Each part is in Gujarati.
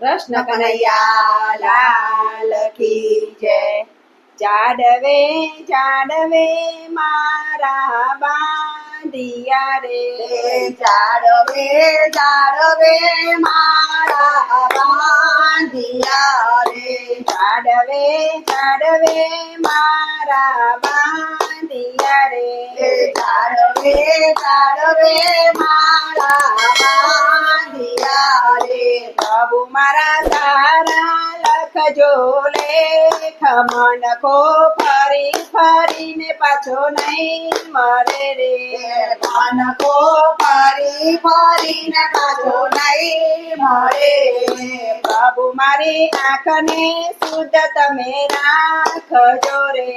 કૃષ્ણ કનૈયા લાલ કી જય. જાડવે જાડવે મારા બાંધિયા રે. જાડવે જાડવે મારા બાંધિયા રે. જાડવે જાડવે મારા બાંધિયા રે. જાડવે જાડવે મારા મારા તારા લખજો લેખ મનકો ફરી ફરીને પાછો નહીં મરે રે. મનકો ફરી ફરીને પાછો નહીં મળે પ્રભુ મારી આંખને શુદ્ધ તમે રાખજો રે.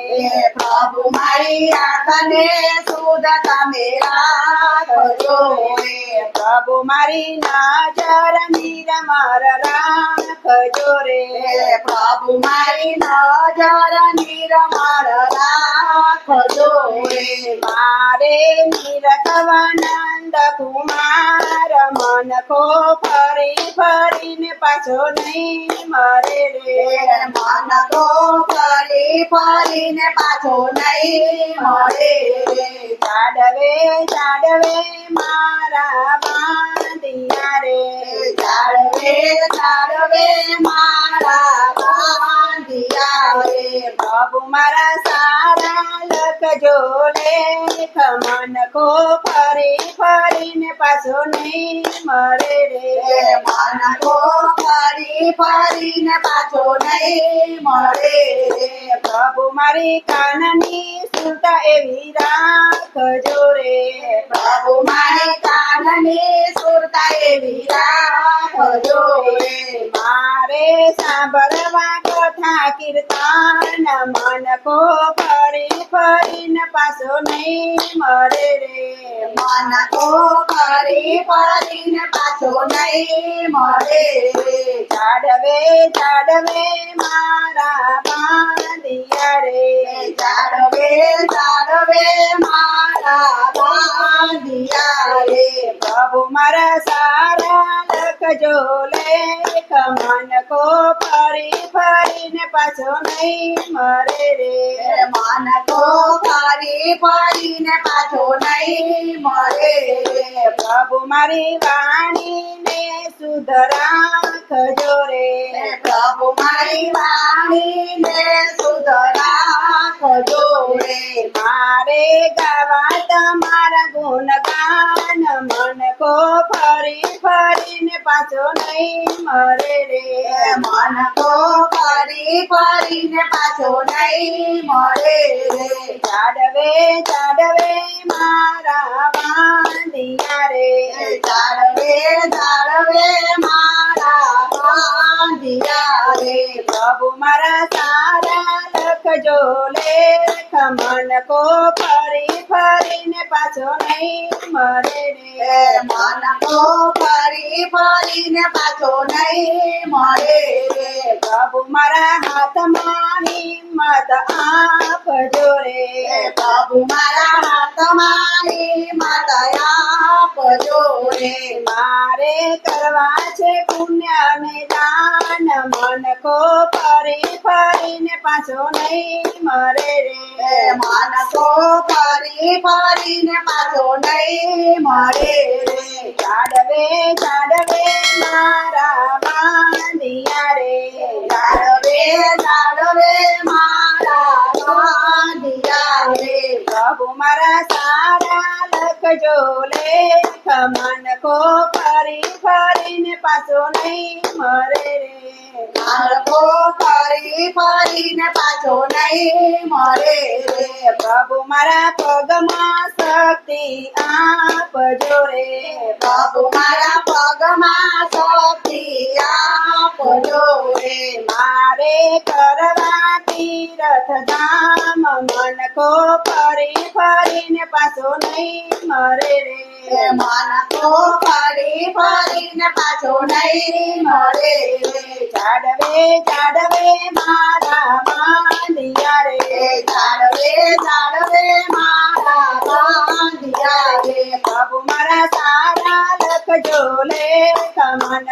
પ્રભુ મારી આંખને શુદ્ધ તમે રાખજો પ્રભુ મારી માર રામ ખજો રે. બાબુ મારી નજર નિર્મળ રાખજો મારે નિરખવાનંદ કુમાર, મન કો ફરી ફરીને પાછો નહીં મરે રે. મન કો ફરી ફરીને પાછો નહીં મળે જાડવે જાડવે મારા બાંધિયા રે મારા સારા લખજો લેખ મન કો ફરી ફરીને પાછો નહીં મરે રે. મન કો ફરી ફરીને પાછો નહીં મળે પ્રભુ મારી કાનની સુરતા એવી રાખજો રે. પ્રભુ મારી કાનની સુરતા એવી રાખજો રે. મારે સાંભળવા કીર્તન મન કો ફરી ફરીને પાછો નહીં મરે રે. મન કો ફરી ફરીને પાછો નહીં રે. જાડવે જાડવે મારા બાંધિયા રે. જાડવે જાડવે મારા બાંધિયા રે. પ્રભુ મારા લખજો લેખ મન કો ફરી ફરીને પાછો નહીં મરે રે મન કો ફરી ફરીને પાછો નહીં મળે પ્રભુ મારી વાણીને શુદ્ધ રાખજો રે પ્રભુ મારી વાણીને સુધ રાખજો રે મારે ગાવા તમારા ગુણગાન, મન કો ફરી ફરીને પાછો નહીં મરે રે. મન તો ફરી ફરીને પાછો નહીં મળે ચાડવે ચાડવે મારા બાંધિયા રે. ચાડવે ચાડવે મારા બાંધિયા રે. પ્રભુ મારા સારા લખજો લે મન કો ફરી ફરીને પાછો નહીં મરે રે. મન ફરી ફરીને પાછો નહીં મળે. પ્રભુ મારા હાથમાં હિંમત આપજો રે. પ્રભુ મારા હાથમાં હિંમત આપજો રે. મારે કરવા છે પુણ્ય ને દાન. મન કો ફરી ફરીને પાછો નહીં મરે રે. મન કો ફરી ફરીને પાછો નહીં મળે રે. જાડવે મારા મારા સારા લખજો લેખ મન કો ફરી ફરીને પાછો નહીં મરે રે. માર્ગો ફરી ફરીને પાછો નહીં મળે પ્રભુ મારા પગમાં શક્તિ આપજો રે. પ્રભુ મારા પગમાં શક્તિ આપજો રે. મારે કરવા તીરથ ધામ મન કો ફરી પાછો નહીં મરે રે. મન તો ફરી ફરીને પાછો નહીં મળે જાડવે જાડવે મારા માનિયા રે. જાડવે જાડવે મારા માનિયા રે. પ્રભુ મારા સારા લખજો લે. મન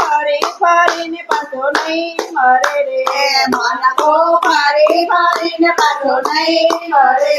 ફરી ફરીને પાછો નહીં મરે રે. એ મનકો ફરી ફરીને પાછો નહીં મળે